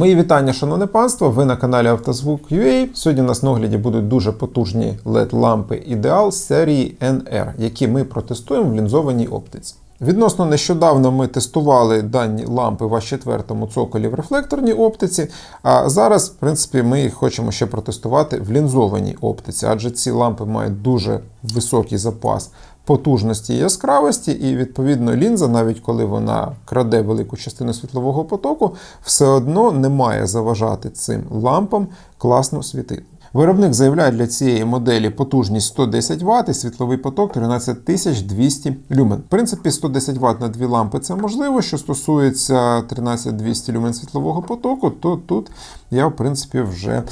Мої вітання, шановне панство. Ви на каналі Автозвук.ua. Сьогодні у нас на огляді будуть дуже потужні LED-лампи Ідеал серії NR, які ми протестуємо в лінзованій оптиці. Відносно нещодавно ми тестували дані лампи в четвертому цоколі в рефлекторній оптиці. А зараз, в принципі, ми їх хочемо ще протестувати в лінзованій оптиці, адже ці лампи мають дуже високий запас потужності і яскравості, і відповідно лінза, навіть коли вона краде велику частину світлового потоку, все одно не має заважати цим лампам класно світити. Виробник заявляє для цієї моделі потужність 110 Вт і світловий поток 13200 люмен. В принципі, 110 Вт на дві лампи це можливо. Що стосується 13200 люмен світлового потоку, то тут я, в принципі, вже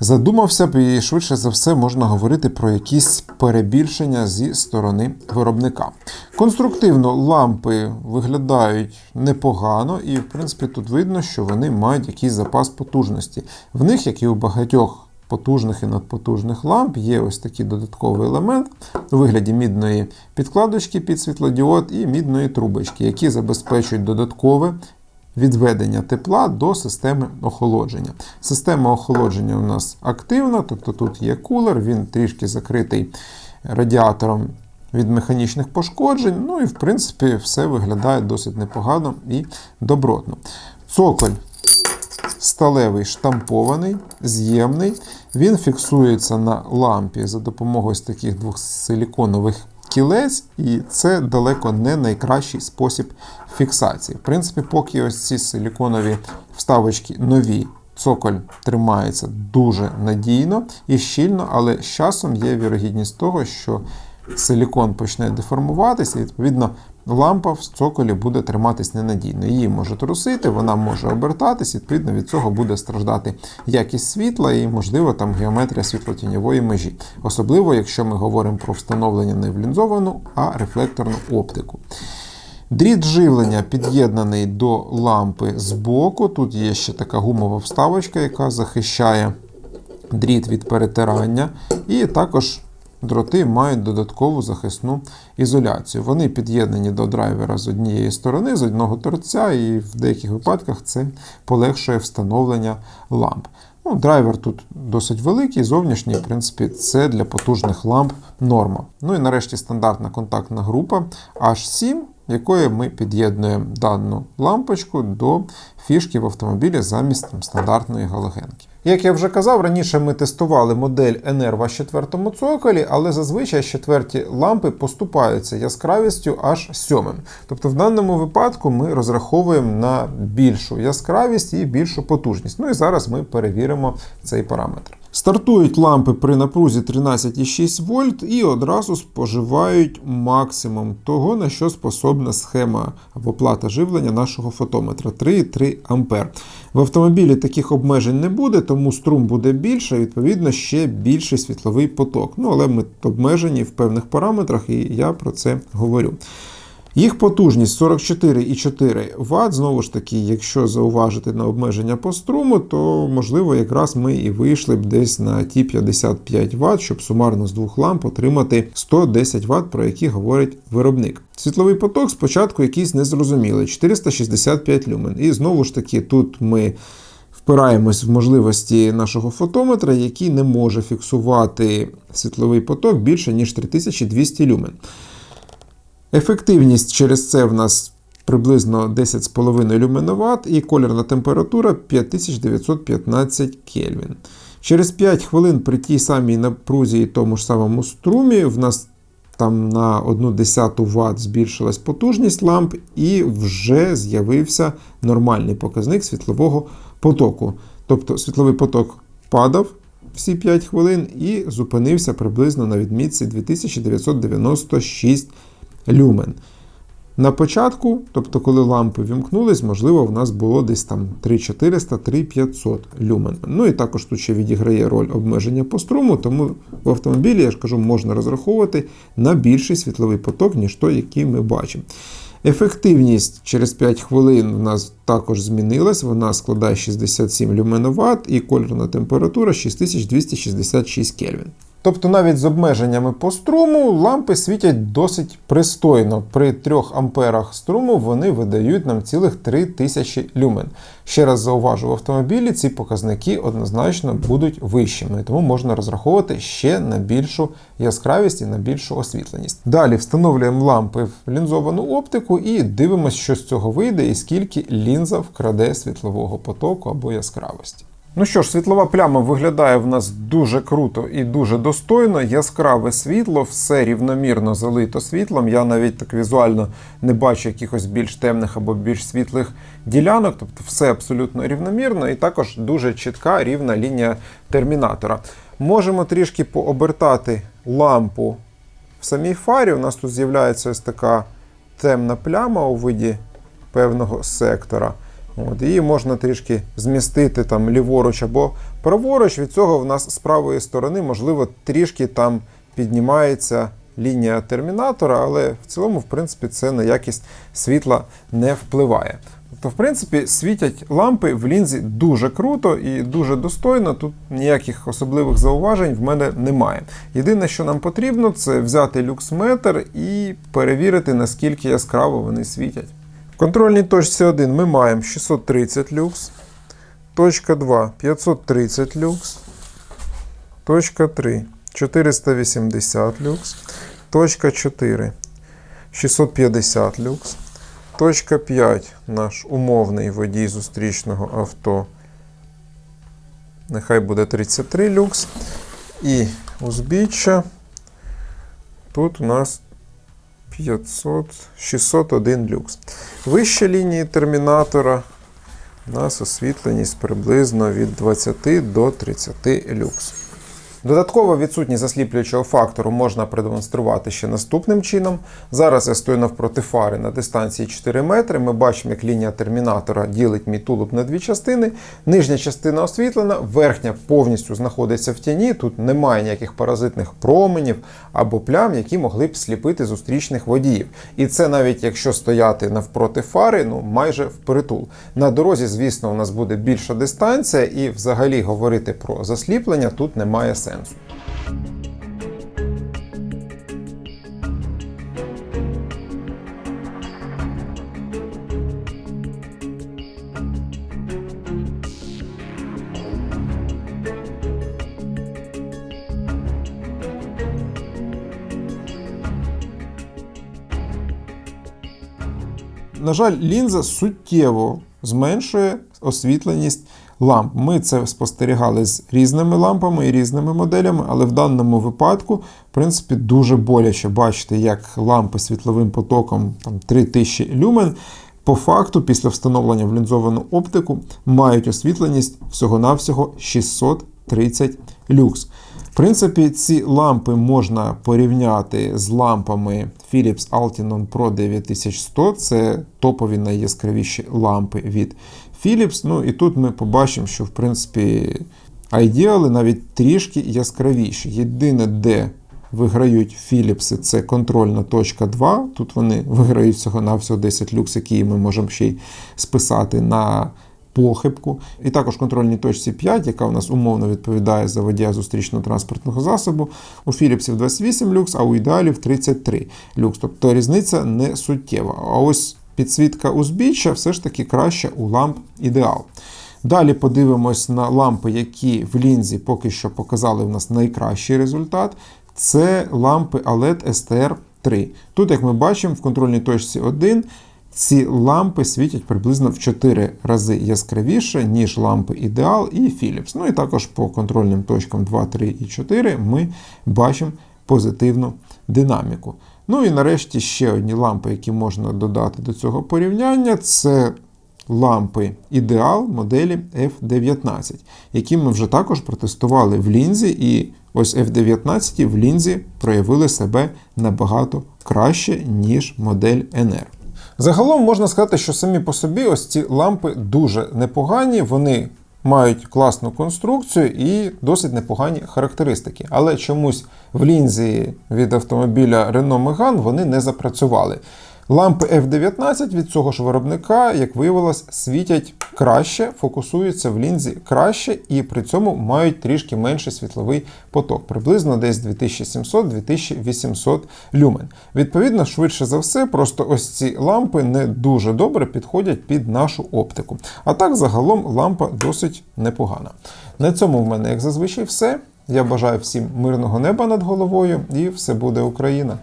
задумався б і швидше за все можна говорити про якісь перебільшення зі сторони виробника. Конструктивно лампи виглядають непогано, і, в принципі, тут видно, що вони мають якийсь запас потужності. В них, як і у багатьох потужних і надпотужних ламп є ось такий додатковий елемент у вигляді мідної підкладочки під світлодіод і мідної трубочки, які забезпечують додаткове відведення тепла до системи охолодження. Система охолодження у нас активна, тобто тут є кулер, він трішки закритий радіатором від механічних пошкоджень. Ну і в принципі все виглядає досить непогано і добротно. Цоколь сталевий штампований, з'ємний. Він фіксується на лампі за допомогою таких двох силіконових кілець, і це далеко не найкращий спосіб фіксації. В принципі, поки ось ці силіконові вставочки нові. Цоколь тримається дуже надійно і щільно, але з часом є вірогідність того, що силікон почне деформуватися, і відповідно лампа в цоколі буде триматись ненадійно. Її може трусити, вона може обертатись, відповідно від цього буде страждати якість світла і, можливо, там геометрія світлотіньової межі. Особливо, якщо ми говоримо про встановлення не в лінзовану, а рефлекторну оптику. Дріт живлення під'єднаний до лампи з боку. Тут є ще така гумова вставочка, яка захищає дріт від перетирання. І також дроти мають додаткову захисну ізоляцію. Вони під'єднані до драйвера з однієї сторони, з одного торця, і в деяких випадках це полегшує встановлення ламп. Ну, Драйвер тут досить великий, зовнішній, в принципі, це для потужних ламп норма. Ну і нарешті стандартна контактна група H7, якою ми під'єднуємо дану лампочку до фішки в автомобілі замість там, стандартної галогенки. Як я вже казав, раніше ми тестували модель NR в 4 цоколі, але зазвичай четверті лампи поступаються яскравістю аж 7. Тобто в даному випадку ми розраховуємо на більшу яскравість і більшу потужність. Ну і зараз ми перевіримо цей параметр. Стартують лампи при напрузі 13,6 вольт і одразу споживають максимум того, на що способна схема або плата живлення нашого фотометра 3,3 А. В автомобілі таких обмежень не буде, тому струм буде більше, відповідно, ще більший світловий поток. Ну, Але ми обмежені в певних параметрах, і я про це говорю. Їх потужність 44,4 Вт. Знову ж таки, якщо зауважити на обмеження по струму, то можливо якраз ми і вийшли б десь на ті 55 Вт, щоб сумарно з двох ламп отримати 110 Вт, про які говорить виробник. Світловий поток спочатку якийсь незрозумілий, 465 люмен. І знову ж таки, тут ми. Впираємось в можливості нашого фотометра, який не може фіксувати світловий поток більше, ніж 3200 люмен. Ефективність через це в нас приблизно 10,5 люменоват і колірна температура 5915 Кельвін. Через 5 хвилин при тій самій напрузі і тому ж самому струмі в нас там на 1,1 Вт збільшилась потужність ламп, і вже з'явився нормальний показник світлового потоку. Тобто світловий поток падав всі 5 хвилин і зупинився приблизно на відмітці 2996 люмен. На початку, тобто, коли лампи вімкнулись, можливо, в нас було десь там 3400-3500 люмен. Ну і також тут ще відіграє роль обмеження по струму, тому в автомобілі, я ж кажу, можна розраховувати на більший світловий поток, ніж той, який ми бачимо. Ефективність через 5 хвилин в нас також змінилась, вона складає 67 люменоват і кольорна температура 6266 Кельвін. Тобто навіть з обмеженнями по струму лампи світять досить пристойно. При 3 амперах струму вони видають нам цілих 3000 люмен. Ще раз зауважу, в автомобілі ці показники однозначно будуть вищими, тому можна розраховувати ще на більшу яскравість і на більшу освітленість. Далі встановлюємо лампи в лінзовану оптику і дивимося, що з цього вийде і скільки лінза вкраде світлового потоку або яскравості. Ну що ж, світлова пляма виглядає в нас дуже круто і дуже достойно. Яскраве світло, все рівномірно залито світлом. Я навіть так візуально не бачу якихось більш темних або більш світлих ділянок, тобто все абсолютно рівномірно, і також дуже чітка рівна лінія термінатора. Можемо трішки пообертати лампу в самій фарі. У нас тут з'являється ось така темна пляма у виді певного сектора. От, Її можна трішки змістити там ліворуч або праворуч. Від цього в нас з правої сторони, можливо, трішки там піднімається лінія термінатора, але в цілому, в принципі, це на якість світла не впливає. Тобто, в принципі, світять лампи в лінзі дуже круто і дуже достойно. Тут ніяких особливих зауважень в мене немає. Єдине, що нам потрібно, це взяти люксметр і перевірити, наскільки яскраво вони світять. В контрольній точці 1 ми маємо 630 люкс, точка 2 530 люкс, точка 3 480 люкс, точка 4 650 люкс, точка 5 наш умовний водій зустрічного авто. Нехай буде 33 люкс. І узбіччя. Тут у нас 500, 601 люкс. Вище лінії термінатора у нас освітленість приблизно від 20 до 30 люкс. Додатково відсутність засліплюючого фактору можна продемонструвати ще наступним чином. Зараз я стою навпроти фари на дистанції 4 метри. Ми бачимо, як лінія термінатора ділить мій тулуб на дві частини. Нижня частина освітлена, верхня повністю знаходиться в тіні. Тут немає ніяких паразитних променів або плям, які могли б сліпити зустрічних водіїв. І це навіть якщо стояти навпроти фари, ну майже впритул. На дорозі, звісно, у нас буде більша дистанція, і взагалі говорити про засліплення тут немає сенсу. На жаль, лінза суттєво зменшує освітленість ламп. Ми це спостерігали з різними лампами і різними моделями, але в даному випадку, в принципі, дуже боляче бачити, як лампи світловим потоком там, 3000 люмен. По факту, після встановлення в лінзовану оптику мають освітленість всього-навсього 630 люкс. В принципі, ці лампи можна порівняти з лампами Philips Altinon Pro 9100. Це топові найяскравіші лампи від Philips. Ну і тут ми побачимо, що в принципі айдіали навіть трішки яскравіші. Єдине, де виграють Philips, це контрольна точка 2. Тут вони виграють всього-навсього 10 люкс, які ми можемо ще й списати на похибку. І також контрольній точці 5, яка у нас умовно відповідає за водія зустрічного транспортного засобу. У Philipsів 28 люкс, а у ідеалів 33 люкс. Тобто різниця не суттєва. А ось підсвітка узбіччя все ж таки краще у ламп ідеал. Далі подивимось на лампи, які в лінзі поки що показали в нас найкращий результат. Це лампи LED STR 3. Тут, як ми бачимо, в контрольній точці 1 ці лампи світять приблизно в 4 рази яскравіше, ніж лампи Ідеал і Philips. Ну і також по контрольним точкам 2, 3 і 4 ми бачимо позитивну динаміку. Ну і нарешті ще одні лампи, які можна додати до цього порівняння, це лампи Ідеал моделі F19, які ми вже також протестували в лінзі, і ось F19 в лінзі проявили себе набагато краще, ніж модель NR. Загалом можна сказати, що самі по собі ось ці лампи дуже непогані, вони мають класну конструкцію і досить непогані характеристики. Але чомусь в лінзі від автомобіля Renault Megane вони не запрацювали. Лампи F19 від цього ж виробника, як виявилось, світять краще, фокусуються в лінзі краще і при цьому мають трішки менший світловий поток, приблизно десь 2700-2800 люмен. Відповідно, швидше за все, просто ось ці лампи не дуже добре підходять під нашу оптику. А так, загалом, лампа досить непогана. На цьому в мене, як зазвичай, все. Я бажаю всім мирного неба над головою і все буде Україна!